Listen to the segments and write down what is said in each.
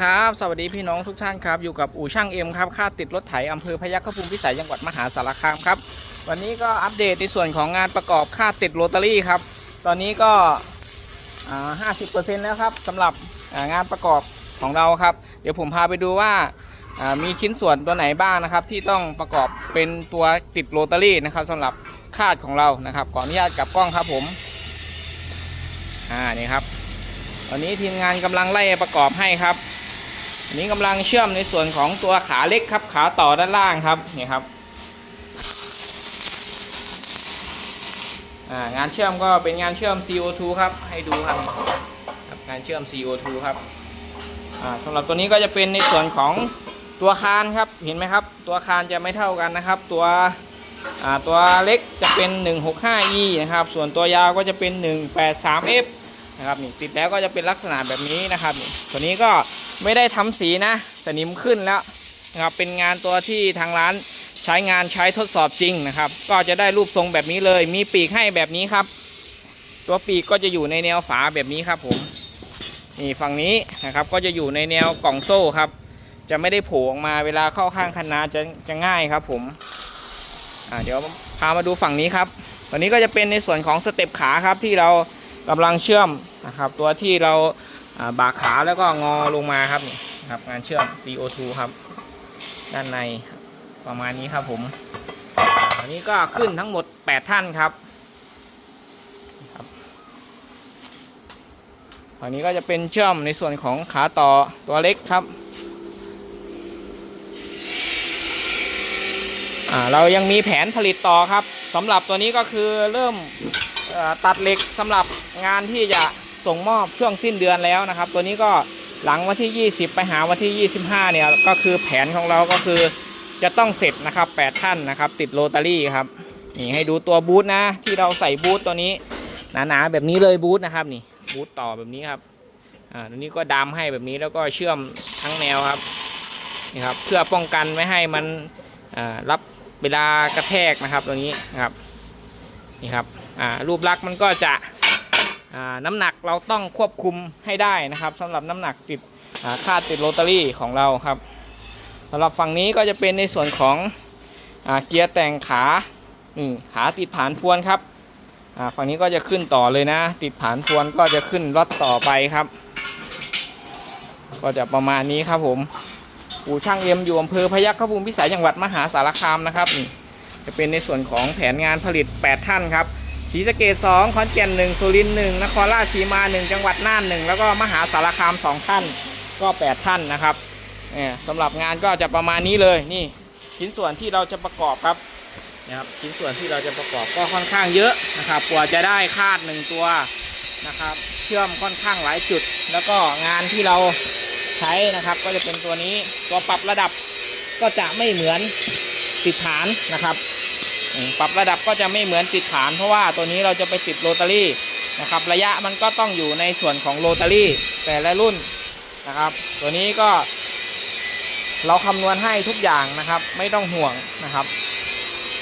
ครับ สวัสดีพี่น้องทุกท่านครับ อยู่กับอู่ช่างเอ็มครับ ค่าติดรถไถอำเภอพยัคฆภูมิพิสัยจังหวัดมหาสารคามครับ วันนี้ก็อัปเดตในส่วนของงานประกอบค่าติดโรตารี่ครับ ตอนนี้ก็ห้าสิบเปอร์เซ็นต์แล้วครับสำหรับงานประกอบของเราครับ เดี๋ยวผมพาไปดูว่าอ่ามีชิ้นส่วนตัวไหนบ้างนะครับ ที่ต้องประกอบเป็นตัวติดโรตารี่นะครับสำหรับคาดของเรานะครับขออนุญาตกลับกล้องครับผมอ่านี่ครับ ตอนนี้ทีมงานกำลังไล่ประกอบให้ครับ อันนี้กำลังเชื่อมในส่วนของตัวขาเล็กครับขาต่อด้านล่างครับนี่ครับงานเชื่อมก็เป็นงานเชื่อม CO2 ครับให้ดูครับงานเชื่อม CO2 ครับอ่าสำหรับตัวนี้ก็จะเป็นในส่วนของตัวคานครับเห็นไหมครับ ตัวคานจะไม่เท่ากันนะครับ ตัวตัวเล็กจะเป็น 165e นะครับ ส่วนตัวยาวก็จะเป็น 183f นะครับนี่ติดแล้วก็จะเป็นลักษณะแบบนี้นะครับตัวนี้ก็ ไม่ได้ทำสีนะ สนิมขึ้นแล้วนะครับเป็นงานตัวที่ทางร้านใช้งานใช้ทดสอบจริงนะครับ ก็จะได้รูปทรงแบบนี้เลย มีปีกให้แบบนี้ครับ ตัวปีกก็จะอยู่ในแนวฝาแบบนี้ครับผมนี่ฝั่งนี้นะครับก็จะอยู่ในแนวกล่องโซ่ครับ จะไม่ได้โผล่ออกมาเวลาเข้าข้างคันนาจะจะง่ายครับผมอ่าเดี๋ยวพามาดูฝั่งนี้ครับตัวนี้ก็จะเป็นในส่วนของสเต็ปขาครับที่เรากำลังเชื่อมนะครับ ตัวที่เรา บากขาแล้วก็งอลงมาครับครับ งานเชื่อม CO2 ครับ ด้านในประมาณนี้ครับผมอันนี้ก็ขึ้นทั้งหมด 8 ท่านครับครับฝั่งนี้ก็จะเป็นเชื่อมในส่วนของขาต่อตัวเล็กครับเรายังมีแผนผลิตต่อครับสำหรับตัวนี้ก็คือเริ่มตัดเหล็กสำหรับงานที่จะ ส่งมอบช่วงสิ้นเดือนแล้วนะครับ ตัวนี้ก็หลังวันที่ 20 ไปหาวันที่ 25 เนี่ยก็คือแผนของเราก็คือจะต้องเสร็จนะครับ 8 ท่านนะครับ ติดโรตารี่ครับนี่ให้ดูตัวบูทนะที่เราใส่บูทตัวนี้หนาๆแบบนี้เลยบูทนะครับนี่บูทต่อแบบนี้ครับอ่าตัวนี้ก็ดามให้แบบนี้แล้วก็เชื่อมทั้งแนวครับนี่ครับเพื่อป้องกันไม่ให้มันอ่ารับเวลากระแทกนะครับตัวนี้นะครับนี่ครับอ่ารูปลักษณ์มันก็จะ น้ำหนักเราต้องควบคุมให้ได้นะครับสำหรับน้ำหนักติดอ่าค่าติดโรตารี่ของเราครับสำหรับฝั่งนี้ก็จะเป็นในส่วนของอเกียร์แต่งขาขาติดผานพวนครับฝั่งนี้ก็จะขึ้นต่อเลยนะ ติดผานพวนก็จะขึ้นรถต่อไปครับ ก็จะประมาณนี้ครับผมอู่ช่างเอ็มอยู่อำเภอพยัคฆภูมิพิสัยจังหวัดมหาสารคามนะครับจะเป็นในส่วนของแผนงานผลิต 8 ท่านครับ ศรีสะเกด2ขอนแก่น1สุรินทร์1นครราชสีมา1จังหวัดน่าน1แล้วก็มหาสารคาม2ท่านก็8ท่านนะครับเนี่ยสำหรับงานก็จะประมาณนี้เลยนี่ชิ้นส่วนที่เราจะประกอบครับนะครับชิ้นส่วนที่เราจะประกอบก็ค่อนข้างเยอะนะครับกว่าจะได้คาดหนึ่งตัวนะครับเชื่อมค่อนข้างหลายจุด แล้วก็งานที่เราใช้นะครับก็จะเป็นตัวนี้ตัวปรับระดับก็จะไม่เหมือนติดฐานนะครับ ปรับระดับก็จะไม่เหมือนติดฐาน เพราะว่าตัวนี้เราจะไปติดโรตารี่นะครับระยะมันก็ต้องอยู่ในส่วนของโรตารี่แต่ละรุ่นนะครับ ตัวนี้ก็ เราคำนวณให้ทุกอย่างนะครับ ไม่ต้องห่วงนะครับ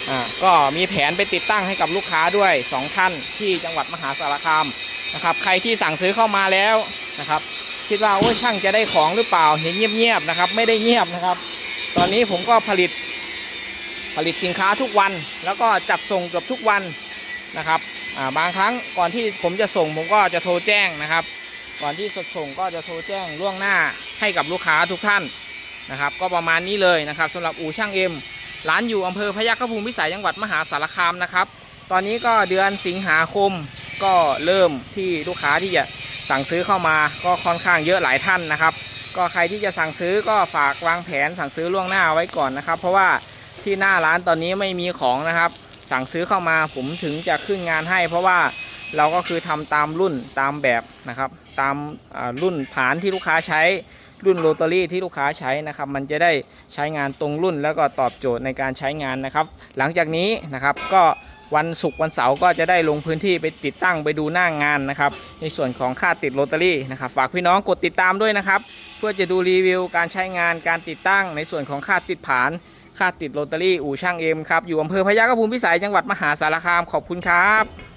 อ่าก็มีแผนไปติดตั้งให้กับลูกค้าด้วยสองท่านที่จังหวัดมหาสารคามนะครับ ใครที่สั่งซื้อเข้ามาแล้วนะครับคิดว่าโอ้ช่างจะได้ของหรือเปล่าเห็นเงียบๆนะครับ ไม่ได้เงียบนะครับ ตอนนี้ผมก็ผลิต ผลิตสินค้าทุกวัน แล้วก็จัดส่งเกือบทุกวันนะครับบางครั้งก่อนที่ผมจะส่งผมก็จะโทรแจ้งนะครับ ก่อนที่สดส่งก็จะโทรแจ้งล่วงหน้าให้กับลูกค้าทุกท่านนะครับ ก็ประมาณนี้เลยนะครับสำหรับอู่ช่างเอ็มร้านอยู่อำเภอพยัคฆภูมิพิสัยจังหวัดมหาสารคามนะครับ ตอนนี้ก็เดือนสิงหาคมก็เริ่มที่ลูกค้าที่จะสั่งซื้อเข้ามาก็ค่อนข้างเยอะหลายท่านนะครับ ก็ใครที่จะสั่งซื้อก็ฝากวางแผนสั่งซื้อล่วงหน้าไว้ก่อนนะครับ เพราะว่า ที่หน้าร้านตอนนี้ไม่มีของนะครับ สั่งซื้อเข้ามาผมถึงจะขึ้นงานให้ เพราะว่าเราก็คือทำตามรุ่นตามแบบนะครับ ตามรุ่นผานที่ลูกค้าใช้ รุ่นโรตารี่ที่ลูกค้าใช้นะครับ มันจะได้ใช้งานตรงรุ่นแล้วก็ตอบโจทย์ในการใช้งานนะครับ หลังจากนี้นะครับก็วันศุกร์วันเสาร์ก็จะได้ลงพื้นที่ไปติดตั้งไปดูหน้างงานนะครับ ในส่วนของค่าติดโรตารี่นะครับฝากพี่น้องกดติดตามด้วยนะครับ เพื่อจะดูรีวิวการใช้งานการติดตั้งในส่วนของค่าติดผาน ค่าติดโรตารี่อู่ช่างเอ็มครับ อยู่อำเภอพยากรภูมิพิสัยจังหวัดมหาสารคามขอบคุณครับ